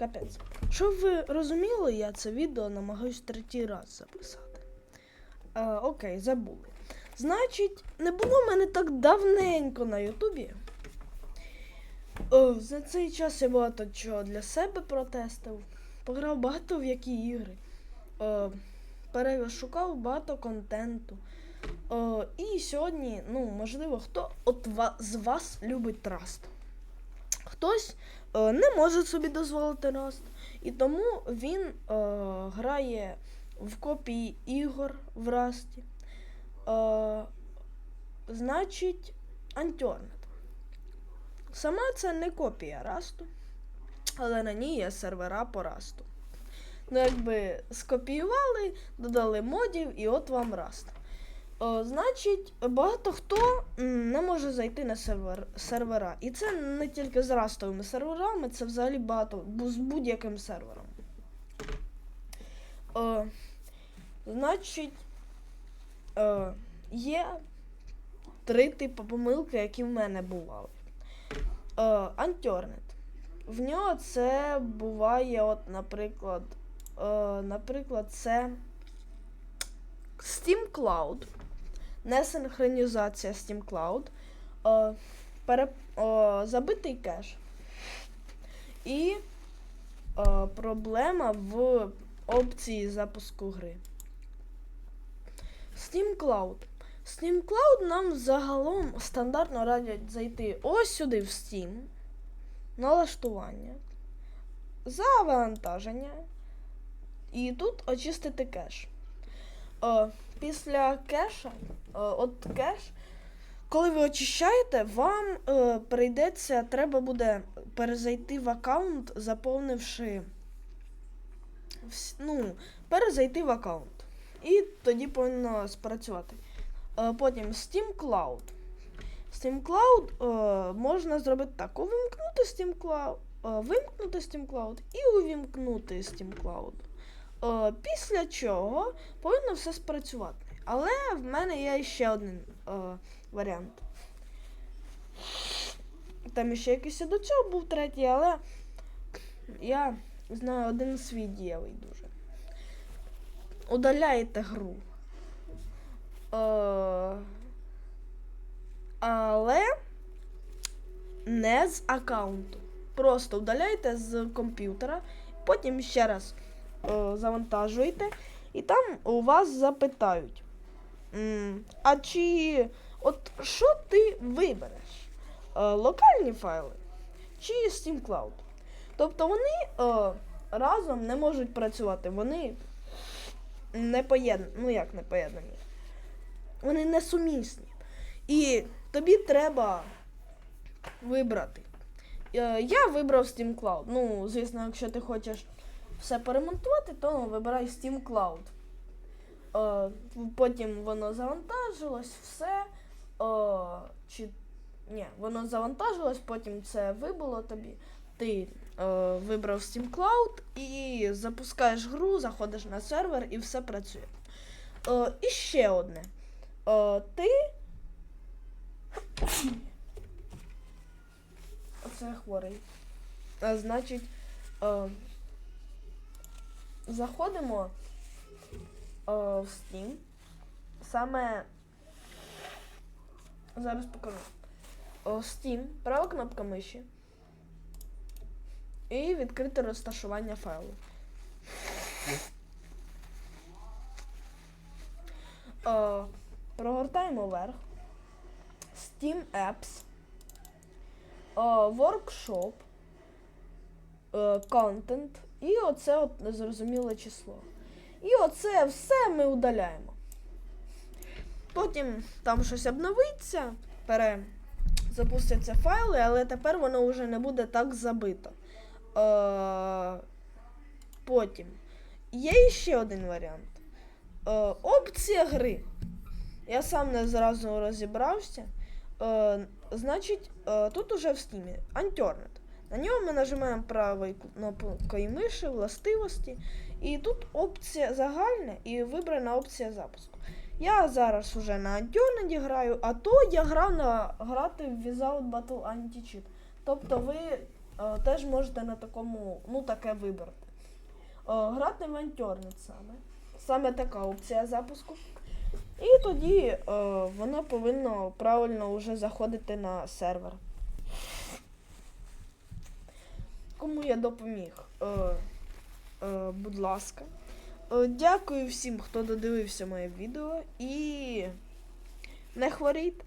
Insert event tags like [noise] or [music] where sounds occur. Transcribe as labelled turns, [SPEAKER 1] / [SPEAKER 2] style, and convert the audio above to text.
[SPEAKER 1] Капець. Щоб ви розуміли, я це відео намагаюсь третій раз записати. Е, окей, забули. Значить, не було мене так давненько на Ютубі. О, за цей час я багато чого для себе протестив. Пограв багато в які ігри. О, перешукав багато контенту. О, і сьогодні, ну, можливо, хто от з вас любить траст. Хтось е, не може собі дозволити раст. І тому він е, грає в копії ігор в расті. Е, значить, Антіорнет. Сама це не копія расту, але на ній є сервера по расту. Ну, якби скопіювали, додали модів, і от вам раст. О, значить, багато хто не може зайти на сервер, сервера. І це не тільки з растовими серверами, це взагалі багато з будь-яким сервером. О, значить, е, є три типи помилки, які в мене бували. Е, Антіорнет. В нього це буває, от, наприклад, е, наприклад, це Steam Cloud. Не синхронізація Steam Cloud. Е, пере, е, забитий кеш. І е, проблема в опції запуску гри. Steam Cloud. Steam Cloud нам загалом стандартно радять зайти ось сюди в Steam, налаштування, завантаження і тут очистити кеш. Е, після кеша, е, от кеш, коли ви очищаєте, вам е, прийдеться, треба буде перезайти в аккаунт, заповнивши. Ну, перезайти в аккаунт. І тоді повинно спрацювати. Е, потім Steam Cloud. Steam Cloud можна зробити так: увімкнути Steam Cloud, вимкнути Steam Cloud і увімкнути Steam Cloud. Е, після чого повинно все спрацювати. Але в мене є ще один е, варіант. Там ще якийсь до цього був третій, але я знаю один свій дієвий дуже. Удаляєте гру. Е, але не з аккаунту. Просто удаляєте з комп'ютера, потім ще раз завантажуєте, і там у вас запитають. А чи от що ти вибереш? Е, локальні файли чи Steam Cloud? Тобто вони е, разом не можуть працювати, вони не поєднані. Ну як не поєднані? Вони несумісні. І тобі треба вибрати. Е, Я вибрав Steam Cloud. Ну, звісно, якщо ти хочеш все перемонтувати, то вибирай Steam Cloud. Е, Потім воно завантажилось, все. Е, Чи... Ні, воно завантажилось, потім це вибуло тобі. Ти е, вибрав Steam Cloud і запускаєш гру, заходиш на сервер і все працює. Е, і ще одне. Е, ти. [coughs] Оце хворий. А, значить, е, заходимо е, в Steam. Саме. Зараз покажу. О, Steam, права кнопка миші. І відкрити розташування файлу. Е, прогортаємо вверх. Steam Apps. е, Workshop. Е, Content. І оце от незрозуміле число. І оце все ми удаляємо. Потім там щось обновиться, пере... запустяться файли, але тепер воно вже не буде так забито. Е... Потім. Є ще один варіант. Е... Опція гри. Я сам не зразу розібрався. Е... Значить, е... тут уже в стімі Unturned. На нього ми нажимаємо правою кнопкою миші, властивості. І тут опція загальна і вибрана опція запуску. Я зараз уже на Антіонеді граю, а то я грав на грати в Without Battle Anti-Cheat. Тобто ви е, теж можете на такому, ну, таке вибрати. Е, грати в Антьорнет саме. Саме така опція запуску. І тоді е, воно повинно правильно вже заходити на сервер. Кому я допоміг? Е, е, будь ласка. Е, дякую всім, хто додивився моє відео. І не хворійте.